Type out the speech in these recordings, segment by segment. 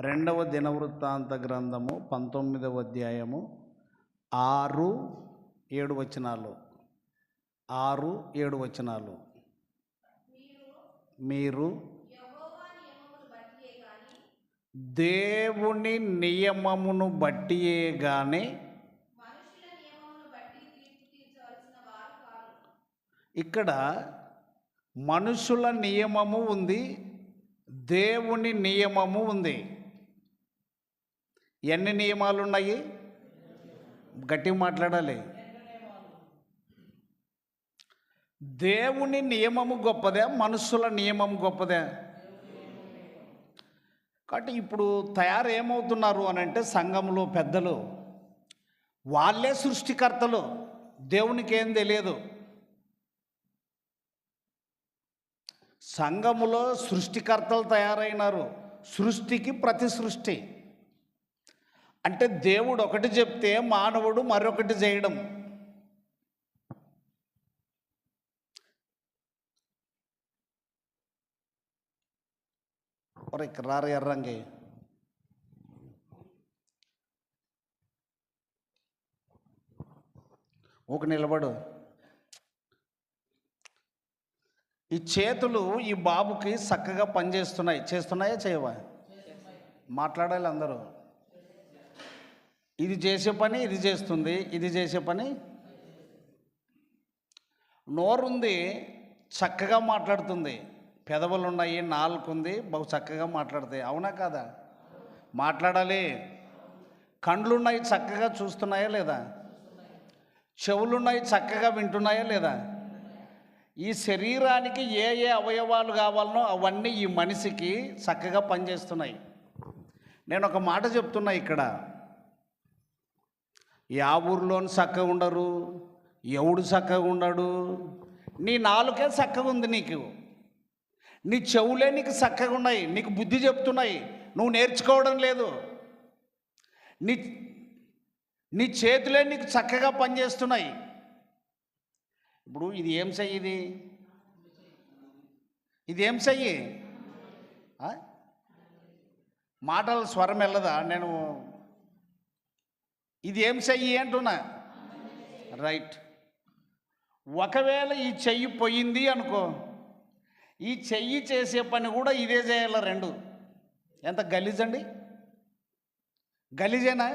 రెండవ దినవృత్తాంత గ్రంథము పంతొమ్మిదవ అధ్యాయము ఆరు ఏడు వచనాలు. ఆరు ఏడు వచనాలు. మీరు దేవుని నియమమును బట్టియే గాని ఇక్కడ మనుషుల నియమము ఉంది దేవుని నియమము ఉంది. ఎన్ని నియమాలు ఉన్నాయి గట్టిగా మాట్లాడాలి. దేవుని నియమము గొప్పదే మనుషుల నియమం గొప్పదే. కాబట్టి ఇప్పుడు తయారు ఏమవుతున్నారు అని అంటే సంఘంలో పెద్దలు వాళ్ళే సృష్టికర్తలు దేవునికి ఏం తెలియదు. సంఘములో సృష్టికర్తలు తయారైనారు సృష్టికి ప్రతి సృష్టి అంటే దేవుడు ఒకటి చెప్తే మానవుడు మరొకటి చేయడం. ఒరే ఇక్కడ రారు ఎర్రంగి. ఒక నిలబడు. ఈ చేతులు ఈ బాబుకి చక్కగా పనిచేస్తున్నాయి. చేస్తున్నాయా చేయవా? మాట్లాడాలి అందరూ. ఇది చేసే పని ఇది చేస్తుంది. ఇది చేసే పని. నోరుంది చక్కగా మాట్లాడుతుంది. పెదవులు ఉన్నాయి నాలుగు ఉంది బహు చక్కగా మాట్లాడతాయి. అవునా కాదా? మాట్లాడాలి. కండ్లున్నాయి చక్కగా చూస్తున్నాయా లేదా? చెవులున్నాయి చక్కగా వింటున్నాయా లేదా? ఈ శరీరానికి ఏ ఏ అవయవాలు కావాలనో అవన్నీ ఈ మనిషికి చక్కగా పనిచేస్తున్నాయి. నేను ఒక మాట చెప్తున్నా ఇక్కడ. యా ఊర్లోని చక్కగా ఉండరు ఎవడు చక్కగా ఉండడు? నీ నాలుకే చక్కగా ఉంది నీకు. నీ చెవులే నీకు చక్కగా ఉన్నాయి నీకు బుద్ధి చెప్తున్నాయి నువ్వు నేర్చుకోవడం లేదు. నీ నీ చేతులే నీకు చక్కగా పనిచేస్తున్నాయి. ఇప్పుడు ఇది ఏం చెయ్యి ఇది? ఇది ఏం చెయ్యి? మాటల స్వరం వెళ్ళదా? నేను ఇది ఏం చెయ్యి అంటున్నా? రైట్. ఒకవేళ ఈ చెయ్యి పోయింది అనుకో ఈ చెయ్యి చేసే పని కూడా ఇదే చేయాలి రెండు. ఎంత గలీజండి? గలీజేనా?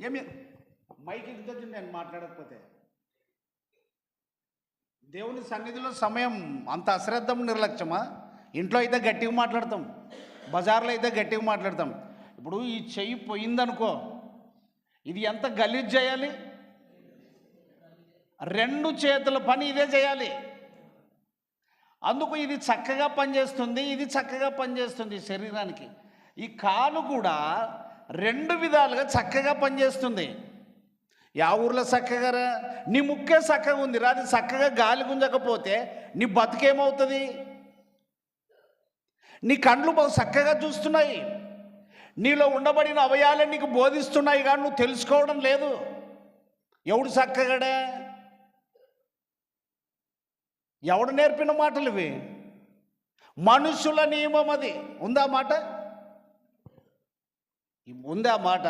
ఏమి? మైక్ ఇద్దరు నేను మాట్లాడకపోతే. దేవుని సన్నిధిలో సమయం అంత అశ్రద్ధం నిర్లక్ష్యమా? ఇంట్లో అయితే గట్టిగా మాట్లాడతాం. బజార్లో అయితే గట్టిగా మాట్లాడతాం. ఇప్పుడు ఈ చెయ్యి పోయిందనుకో ఇది ఎంత గలీజ్ చేయాలి? రెండు చేతుల పని ఇదే చేయాలి. అందుకు ఇది చక్కగా పనిచేస్తుంది ఇది చక్కగా పనిచేస్తుంది శరీరానికి. ఈ కాలు కూడా రెండు విధాలుగా చక్కగా పనిచేస్తుంది. యా ఊర్లో చక్కగా రా? నీ ముక్కే చక్కగా ఉంది రా అది చక్కగా గాలి గుంజకపోతే నీ బతుకేమవుతుంది? నీ కండ్లు బహు చక్కగా చూస్తున్నాయి. నీలో ఉండబడిన అవయాలే నీకు బోధిస్తున్నాయి కానీ నువ్వు తెలుసుకోవడం లేదు. ఎవడు చక్కగడే? ఎవడు నేర్పిన మాటలు ఇవి? మనుషుల నియమం అది. ఉందా మాట? ఉందా మాట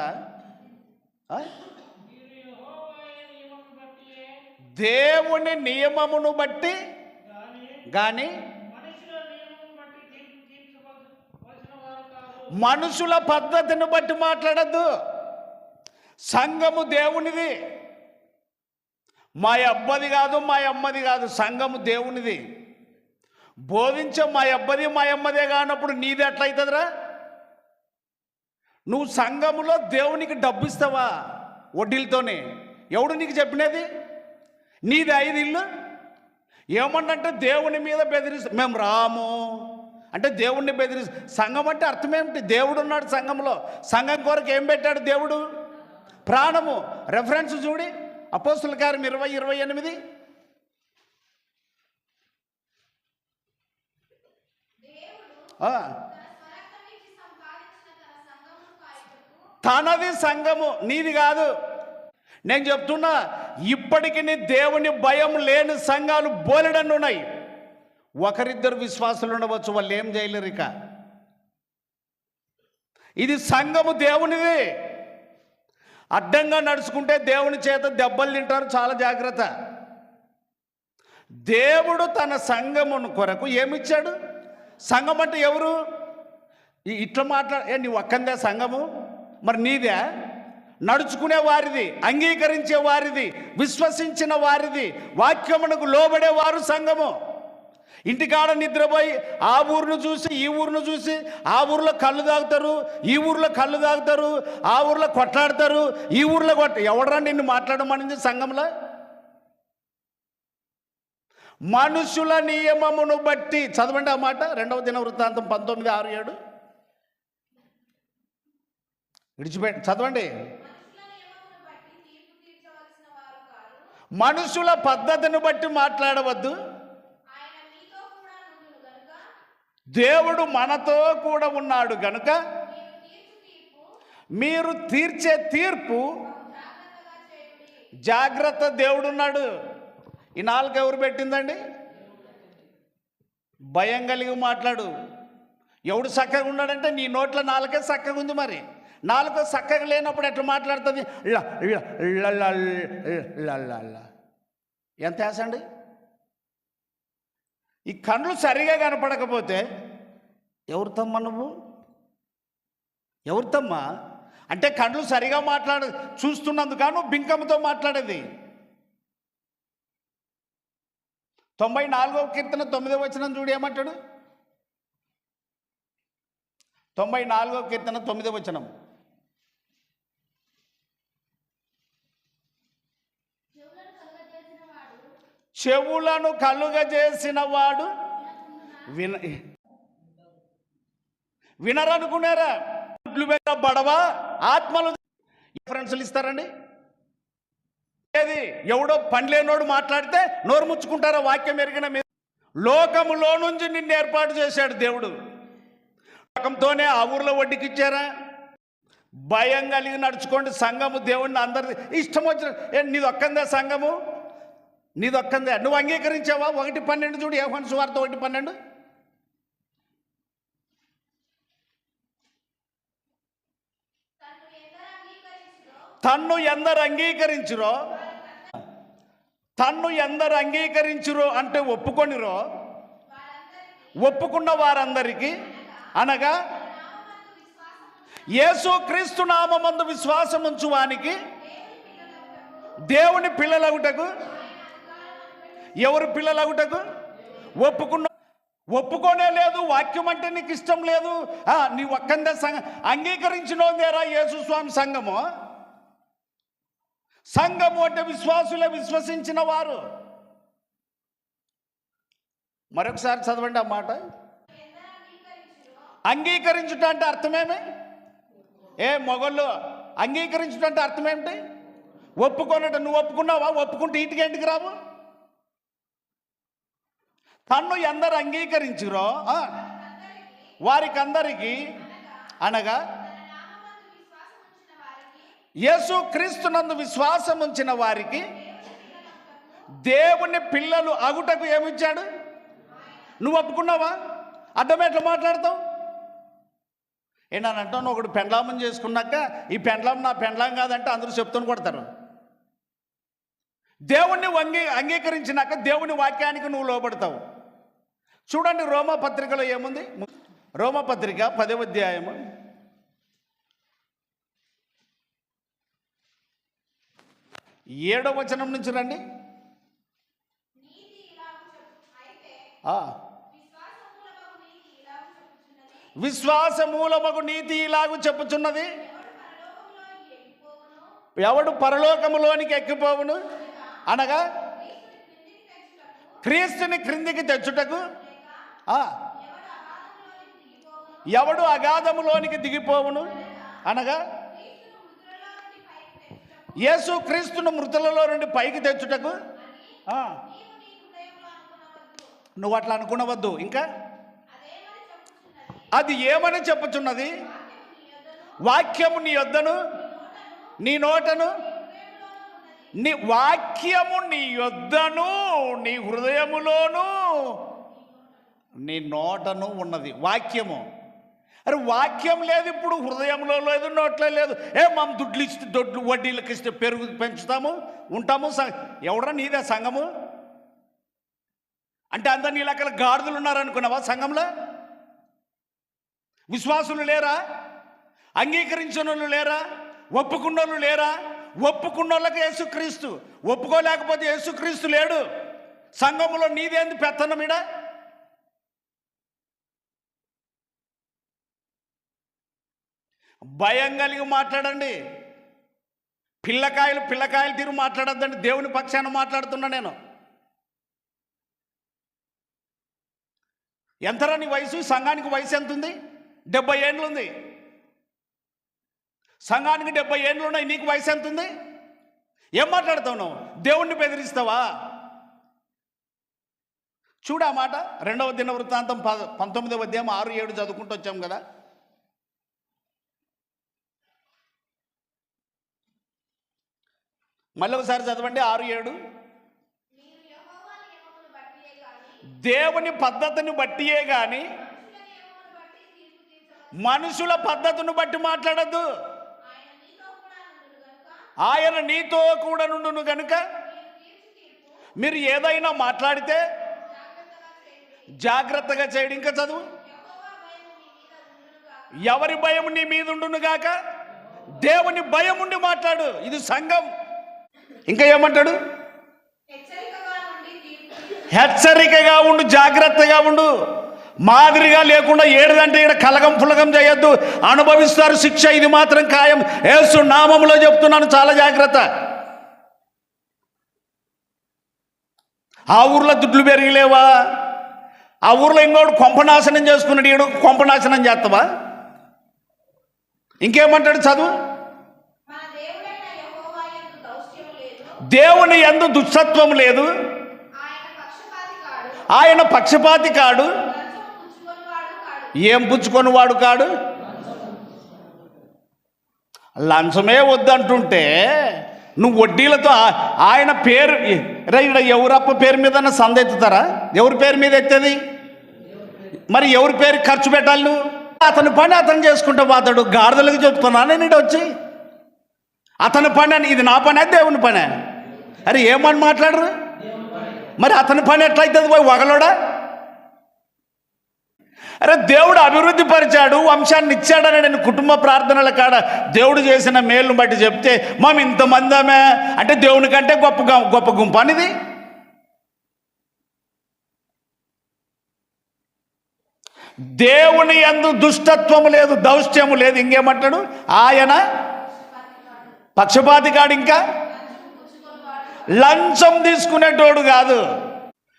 దేవుని నియమమును బట్టి కానీ మనుషుల పద్ధతిని బట్టి మాట్లాడద్దు. సంఘము దేవునిది. మా అబ్బది కాదు మా అమ్మది కాదు సంఘము దేవునిది. బోధించే మా అబ్బది మా అమ్మదే కానప్పుడు నీది ఎట్లయితుందిరా? నువ్వు సంఘములో దేవునికి డబ్బు ఇస్తావా వడ్డీలతోనే? ఎవడు నీకు చెప్పినది? నీది ఐదు ఇల్లు ఏమన్నంటే దేవుని మీద బెదిరిస్తా మేము రాము. అంటే దేవుణ్ణి బెదిరి సంఘం అంటే అర్థం ఏమిటి? దేవుడు ఉన్నాడు సంఘంలో. సంఘం కొరకు ఏం పెట్టాడు దేవుడు? ప్రాణము. రెఫరెన్స్ చూడి. అపోస్తుల కార్యం ఇరవై ఇరవై ఎనిమిది. తనది సంఘము. నీది కాదు. నేను చెప్తున్నా ఇప్పటికి నీ దేవుని భయం లేని సంఘాలు బోలెడన్ని ఉన్నాయి ఒకరిద్దరు విశ్వాసులు ఉండవచ్చు వాళ్ళు ఏం చేయలేరు ఇక. ఇది సంఘము దేవునిది. అడ్డంగా నడుచుకుంటే దేవుని చేత దెబ్బలు తింటారు చాలా జాగ్రత్త. దేవుడు తన సంఘమును కొరకు ఏమిచ్చాడు? సంఘం అంటే ఎవరు? ఈ- ఇట్లా మాట్లాడే ఏ నీ ఒక్కందే సంఘము? మరి నీదే? నడుచుకునే వారిది అంగీకరించే వారిది విశ్వసించిన వారిది వాక్యమునకు లోబడే వారు సంఘము. ఇంటికాడ నిద్రపోయి ఆ ఊరును చూసి ఈ ఊరును చూసి ఆ ఊర్లో కళ్ళు తాగుతారు ఈ ఊర్లో కళ్ళు తాగుతారు ఆ ఊర్లో కొట్లాడతారు ఈ ఊర్లో కొట్ట ఎవడరా నిన్ను మాట్లాడమనింది సంఘంలో? మనుషుల నియమమును బట్టి చదవండి ఆ మాట రెండవ దిన వృత్తాంతం పంతొమ్మిది ఆరు ఏడు. విడిచిపెట్టి చదవండి. మనుషుల పద్ధతిని బట్టి మాట్లాడవద్దు ఆయన మీతో కూడా నుండును గనుక దేవుడు మనతో కూడా ఉన్నాడు గనుక మీరు తీర్చే తీర్పు జాగ్రత్త దేవుడున్నాడు ఈ నాలుగు ఎవరు పెట్టిందండి? భయం కలిగి మాట్లాడు. ఎవడు చక్కగా ఉన్నాడంటే నీ నోట్ల నాలుకే చక్కగా ఉంది మరి. నాలుగో చక్కగా లేనప్పుడు ఎట్లా మాట్లాడుతుంది? ఎంత వేసండి ఈ కళ్ళు సరిగా కనపడకపోతే ఎవరితమ్మ నువ్వు? ఎవరితమ్మా అంటే కళ్ళు సరిగా మాట్లాడ చూస్తున్నందుకు బింకంతో మాట్లాడేది? తొంభై నాలుగవ కీర్తన తొమ్మిదవ వచనం చూడు ఏమంటాడు? తొంభై నాలుగవ కీర్తన తొమ్మిదవ వచనం. చెవులను కలుగజేసిన వాడు వాడు విన వినరనుకున్నారా? గుడ్లు మీద బడవ? ఆత్మలు ఫ్రెండ్స్లు ఇస్తారండి. ఏది? ఎవడో పనిలేనోడు మాట్లాడితే నోరు ముచ్చుకుంటారా? వాక్యం ఎరిగిన మీద లోకములో నుంచి నిన్ను ఏర్పాటు చేశాడు దేవుడు. లోకంతోనే ఆ ఊర్లో వడ్డీకిచ్చారా? భయం కలిగి నడుచుకోండి సంఘము దేవుడిని అందరి ఇష్టం వచ్చిన ఏ నీది ఒక్కందే సంఘము? నీది నువ్వు అంగీకరించావా? ఒకటి పన్నెండు చూడు ఏ సువార్త ఒకటి పన్నెండు. తన్ను ఎందరు అంగీకరించురో? తన్ను ఎందరు అంగీకరించురో అంటే ఒప్పుకొనిరో? ఒప్పుకున్న వారందరికీ అనగా యేసు క్రీస్తు నామందు విశ్వాసం ఉంచు వానికి దేవుని దేవుని పిల్లలగుటకు ఎవరు పిల్లలగుటకు ఒప్పుకున్న ఒప్పుకోనే లేదు వాక్యం అంటే నీకు ఇష్టం లేదు. నీ ఒక్కందే సంఘ అంగీకరించినోందేరా యేసు స్వామి సంఘము? సంఘము అంటే విశ్వాసులే విశ్వసించిన వారు. మరొకసారి చదవండి ఆ మాట. అంగీకరించుట అంటే అర్థమేమి? ఏ మొగళ్ళు అంగీకరించుట అంటే అర్థమేమిటి? ఒప్పుకోనట నువ్వు ఒప్పుకున్నావా? ఒప్పుకుంటే ఇంటికి ఎందుకు రావు? తన్ను ఎందరు అంగీకరించురో? వారికి వారికందరికీ అనగా యేసు క్రీస్తునందు విశ్వాసం ఉంచిన వారికి దేవుని పిల్లలు అగుటకు ఏమిచ్చాడు? నువ్వు ఒప్పుకున్నావా? అర్థం ఎట్లా మాట్లాడతావు? ఏంటంటాను ఒకడు పెండ్లామం చేసుకున్నాక ఈ పెండ్లాం నా పెండ్లాం కాదంటే అందరూ చెప్తూనే కొడతారు దేవుణ్ణి వంగి అంగీకరించినాక దేవుని వాక్యానికి నువ్వు లోబడతావు. చూడండి రోమపత్రికలో ఏముంది? రోమపత్రిక పదవ అధ్యాయము. ఏడో వచనం నుంచి రండి. విశ్వాస ఇలాగు విశ్వాసమూలమగు నీతి ఇలాగు చెప్పుచున్నది. ఎవడు పరలోకములోనికి ఎక్కిపోవును? అనగా క్రీస్తుని క్రిందికి తెచ్చుటకు క్రీస్తుని క్రిందికి తెచ్చుటకు ఆ, ఎవడు అగాధములోనికి దిగిపోవును? అనగా మృతులలో పైకి యేసు క్రీస్తును మృతులలో నుండి పైకి తెచ్చుటకు? నువ్వు అట్లా అనుకునవద్దు. ఇంకా? అది ఏమని చెప్పుచున్నది? వాక్యము నీ యొద్దను నీ నోటను నీ వాక్యము నీ యొద్దను నీ హృదయములోను నీ నోటను ఉన్నది వాక్యము. అరే వాక్యం లేదు ఇప్పుడు హృదయంలో లేదు నోట్లో లేదు. ఏ మనం దుడ్లు ఇస్తే దొడ్లు వడ్డీలకు ఇస్తే పెరుగు పెంచుతాము ఉంటాము స- ఎవడరా నీదే సంఘము? అంటే అందరు నీ లెక్కల గాడిదలు ఉన్నారనుకున్నావా సంఘంలో? విశ్వాసులు లేరా? అంగీకరించిన వాళ్ళు లేరా? ఒప్పుకున్నోళ్ళు లేరా? ఒప్పుకున్న వాళ్ళకి యేసుక్రీస్తు ఒప్పుకోలేకపోతే యేసుక్రీస్తు లేడు. సంఘంలో నీదేంది పెత్తనమిడా భయం కలిగి మాట్లాడండి. పిల్లకాయలు పిల్లకాయలు తీరు మాట్లాడద్దండి. దేవుని పక్షాన మాట్లాడుతున్నా నేను. ఎంతరా నీ వయసు? సంఘానికి వయసు ఎంత ఉంది డెబ్బై ఏండ్లు ఉంది సంఘానికి డెబ్బై ఏండ్లు ఉన్నాయి నీకు వయసు ఎంత ఉంది ఏం మాట్లాడతావు నువ్వు? దేవుణ్ణి బెదిరిస్తావా? చూడు ఆ మాట. రెండవ దిన వృత్తాంతం ప పంతొమ్మిదవ అధ్యాయం ఆరు ఏడు చదువుకుంటూ వచ్చాం కదా. మళ్ళీ ఒకసారి చదవండి ఆరు ఏడు. దేవుని పద్ధతిని బట్టియే కానీ మనుషుల పద్ధతిని బట్టి మాట్లాడద్దు. ఆయన నీతో కూడా నుండును గనుక మీరు ఏదైనా మాట్లాడితే జాగ్రత్తగా చేయండి. ఇంకా చదువు. ఎవరి భయం నీ మీద ఉండును గాక? దేవుని భయం ఉండి మాట్లాడు. ఇది సంఘం. ఇంకా ఏమంటాడు? హెచ్చరికగా ఉండు జాగ్రత్తగా ఉండు. మాదిరిగా లేకుండా ఏడుదంటే ఇక్కడ కలగం పులగం చేయొద్దు. అనుభవిస్తారు శిక్ష ఇది మాత్రం ఖాయం. ఏసు నామంలో చెప్తున్నాను చాలా జాగ్రత్త. ఆ ఊర్లో దుడ్లు పెరిగిలేవా? ఆ ఊర్లో ఇంకోడు కొంపనాశనం చేసుకున్నాడు ఈడు. కొంపనాశనం చేస్తావా? ఇంకేమంటాడు చదువు మన దేవుడైన యెహోవా యందు దౌష్ట్యము లేదు దేవుని ఎందు దుష్టత్వం లేదు. ఆయన పక్షపాతి కాడు. ఏం పుచ్చుకొని వాడు కాడు? లంచమే వద్దంటుంటే నువ్వు వడ్డీలతో ఆయన పేరు రే ఎవరప్ప పేరు మీద సందెత్తుతారా ఎవరి పేరు మీద ఎత్తేది? మరి ఎవరి పేరు ఖర్చు పెట్టాలి నువ్వు? అతని పని అతను చేసుకుంటే పోతాడు గాడిదలకు చెప్తున్నాను నేను వచ్చి అతని పని అని ఇది నా పనే దేవుని పనే? అరే ఏమని మాట్లాడరు? మరి అతని పని ఎట్లయితుంది పోయి వగలోడా? అరే దేవుడు అభివృద్ధి పరిచాడు వంశాన్ని ఇచ్చాడని నేను కుటుంబ ప్రార్థనల కాడ దేవుడు చేసిన మేలును బట్టి చెప్తే మేము ఇంతమందమే అంటే దేవుని కంటే గొప్ప గొప్ప గుంపు అనేది. దేవుని ఎందు దుష్టత్వము లేదు దౌష్ట్యము లేదు. ఇంకేమంటాడు? ఆయన పక్షపాతి కాడు ఇంకా. లంచం తీసుకునేటోడు కాదు.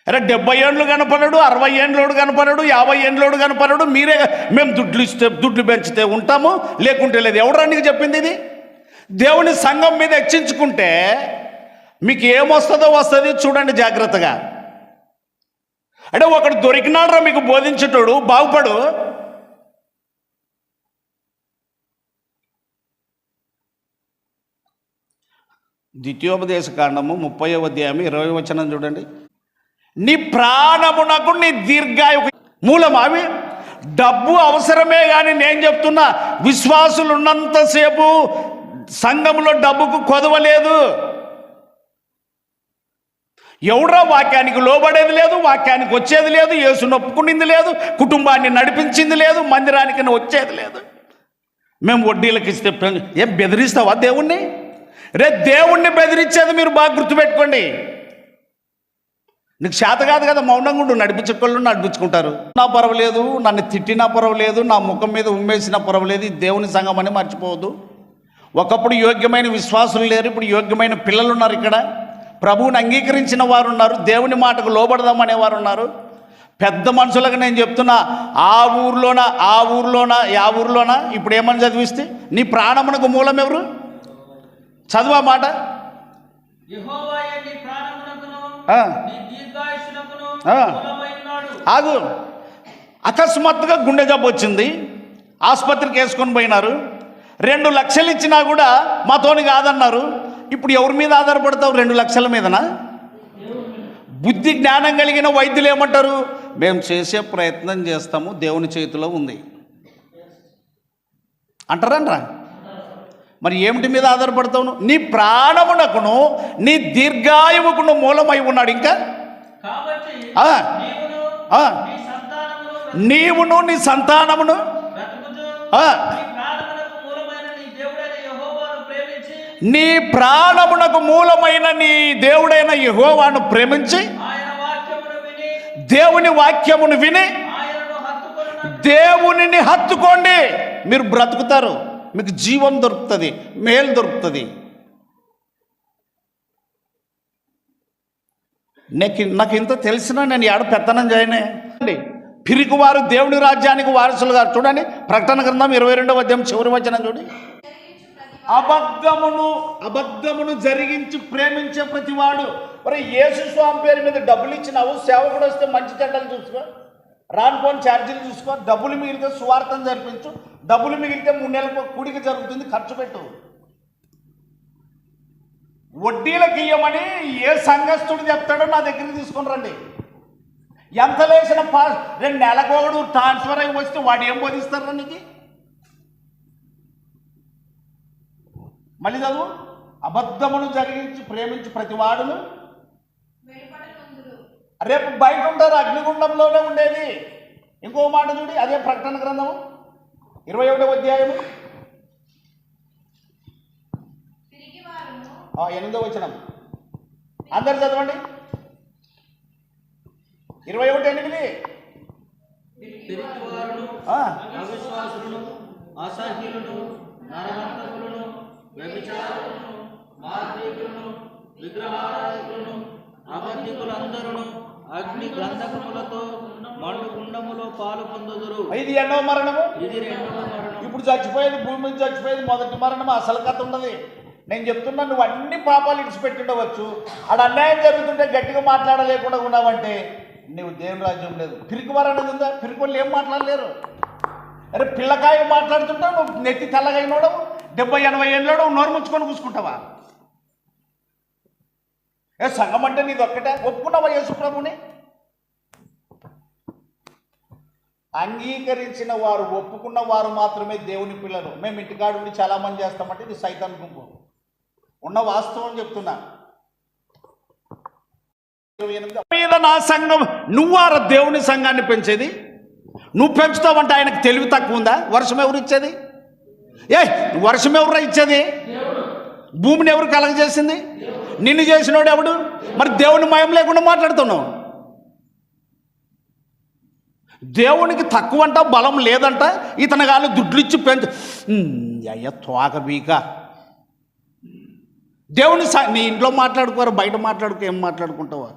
అరే డెబ్బై ఏండ్లు కనపడడు అరవై ఏండ్లోడు కనపడడు యాభై ఏండ్లోడు కనపడడు మీరే మేము దుడ్లు ఇస్తే దుడ్లు పెంచితే ఉంటాము లేకుంటే లేదు. ఎవడరా నీకు చెప్పింది ఇది? దేవుని సంఘం మీద హెచ్చించుకుంటే మీకు ఏమొస్తుందో వస్తుంది చూడండి జాగ్రత్తగా. అంటే ఒకడు దొరికినాడ్రా మీకు బోధించేటోడు బాగుపడు. ద్వితీయోపదేశ కాండము ముప్పై అధ్యాయము ఇరవై వచనం చూడండి. నీ ప్రాణమునకు నీ దీర్ఘాయు మూలం అవి. డబ్బు అవసరమే కానీ నేను చెప్తున్నా విశ్వాసులు ఉన్నంతసేపు సంఘంలో డబ్బుకు కొదవలేదు ఎవడో వాక్యానికి లోబడేది లేదు వాక్యానికి వచ్చేది లేదు యేసు నొప్పుకునింది లేదు కుటుంబాన్ని నడిపించింది లేదు మందిరానికి వచ్చేది లేదు. మేము వడ్డీలకు ఇస్తే ఏం బెదిరిస్తావా దేవుణ్ణి? రే దేవుణ్ణి బెదిరించేది మీరు బాగా గుర్తుపెట్టుకోండి. నీకు చేత కాదు కదా మౌనంగా ఉండు నడిపించుకోళ్ళు నడిపించుకుంటారు. నా పర్వాలేదు నన్ను తిట్టినా పర్వాలేదు నా ముఖం మీద ఉమ్మేసినా పర్వాలేదు దేవుని సంఘం అని మర్చిపోవద్దు. ఒకప్పుడు యోగ్యమైన విశ్వాసులు లేరు ఇప్పుడు యోగ్యమైన పిల్లలు ఉన్నారు ఇక్కడ. ప్రభువుని అంగీకరించిన వారు ఉన్నారు దేవుని మాటకు లోబడదామనే వారు ఉన్నారు. పెద్ద మనుషులకు నేను చెప్తున్నా ఆ ఊర్లోన ఆ ఊర్లోన యా ఊర్లోన? ఇప్పుడు ఏమని చదివిస్తే నీ ప్రాణమునకు మూలం ఎవరు చదువు ఆ. మాట ఆగు. అకస్మాత్తుగా గుండె జబ్బు వచ్చింది. ఆసుపత్రికి వేసుకొని పోయినారు. రెండు లక్షలు ఇచ్చినా కూడా మాతోని కాదన్నారు. ఇప్పుడు ఎవరి మీద ఆధారపడతావు రెండు లక్షల మీదనా? బుద్ధి జ్ఞానం కలిగిన వైద్యులు ఏమంటారు? మేము చేసే ప్రయత్నం చేస్తాము దేవుని చేతిలో ఉంది. అంటారా? మరి ఏమిటి మీద ఆధారపడతావు? నీ ప్రాణమునకును నీ దీర్ఘాయువుకును మూలమై ఉన్నాడు ఇంకా? నీవును నీ సంతానమును? నీ ప్రాణమునకు మూలమైన నీ దేవుడైన యెహోవాను ప్రేమించి దేవుని వాక్యమును విని దేవునిని హత్తుకోండి. మీరు బ్రతుకుతారు. మీకు జీవం దొరుకుతుంది మేలు దొరుకుతుంది. నాకు నాకు ఇంత తెలిసినా నేను ఏడ పెత్తనం చేయనే? అండి పిరికివారు దేవుని రాజ్యానికి వారసులు గారు. చూడండి ప్రకటన గ్రంథం ఇరవై రెండవ అధ్యాయం చివరి వచనం చూడండి. అబద్ధమును అబద్ధమును జరిగించి ప్రేమించే ప్రతివాడు. మరి యేసు స్వామి పేరు మీద డబ్బులు ఇచ్చినావు సేవకుడు వస్తే మంచి చెడ్డలు చూసుకో. రాను పోని ఛార్జీలు చూసుకో డబ్బులు మిగిలితే సువార్థం జరిపించు. డబ్బులు మిగిలితే మూడు నెలలకు కూడిక జరుగుతుంది ఖర్చు పెట్టు. వడ్డీలకు ఇయ్యమని ఏ సంఘస్థుడు చెప్తాడో నా దగ్గర తీసుకొని రండి. ఎంత లేచిన రెండు నెలకోడు ట్రాన్స్ఫర్ అయి వస్తే వాడు ఏం బోధిస్తారు నీకు? మళ్ళీ చదువు. అబద్ధమును జరిగించి ప్రేమించి ప్రతివాడును వెలుపట రేపు బయట ఉంటారు అగ్నిగుండంలోనే ఉండేది. ఇంకో మాట చూడి అదే ప్రకటన గ్రంథము. ఇరవై ఒకటో అధ్యాయము? తిరిగి వారును ఆ, ఎనిమిదో వచనం. అందరు చదవండి. ఇరవై ఒకటి ఎనిమిది అసహ్యులను నరహంతకులను వ్యభిచారులను విగ్రహారాధకులను అబద్ధికులందరూ అగ్ని గంధకములతో మండు పాలు పొందుదురు. ఇది ఎన్నో మరణము. ఇది రెండవ మరణం. ఇప్పుడు చచ్చిపోయేది భూమి మీద చచ్చిపోయేది మొదటి మరణం అసలు కథ ఉండదు. నేను చెప్తున్నా నువ్వు అన్ని పాపాలు ఇడిచిపెట్టుండవచ్చు. ఆడ అన్యాయం జరుగుతుంటే గట్టిగా మాట్లాడలేకుండా ఉన్నావంటే నువ్వు దేవుని రాజ్యం లేదు. పిరికి అనేది ఉందా? పిరికి వాళ్ళు ఏం మాట్లాడలేరు. అరే పిల్లకాయ మాట్లాడుతుంటావు నువ్వు నెత్తి తెల్లగైనోడవు డెబ్బై ఎనభై ఏళ్ళోడు నోరు ముచ్చుకొని కూసుకుంటావా? ఏ సంఘం అంటే నీది ఒక్కటే? ఒప్పుకున్నావా యేసుప్రభుని? అంగీకరించిన వారు ఒప్పుకున్న వారు మాత్రమే దేవుని పిల్లలు. మేము ఇంటికాడు ఉండి చాలామంది చేస్తామంటే ఇది సైతాన్ గుంపు. ఉన్న వాస్తవం చెప్తున్నా. మీద నా సంఘం నువ్వారా దేవుని సంఘాన్ని పెంచేది? నువ్వు పెంచుతావంటే ఆయనకు తెలివి తక్కువ ఉందా? వర్షం ఎవరు ఇచ్చేది? ఏ వర్షం ఎవరు ఇచ్చేది? భూమిని ఎవరు కలగజేసింది? నిన్ను చేసినోడు ఎవడు? మరి దేవుని మయం లేకుండా మాట్లాడుతున్నావు. దేవునికి తక్కువ అంట బలం లేదంట ఇతని కాళ్ళు దుడ్లు ఇచ్చి పెంచు అయ్య తోక బీక. దేవుని స నీ ఇంట్లో మాట్లాడుకోరు బయట మాట్లాడుకో ఏం మాట్లాడుకుంటావా?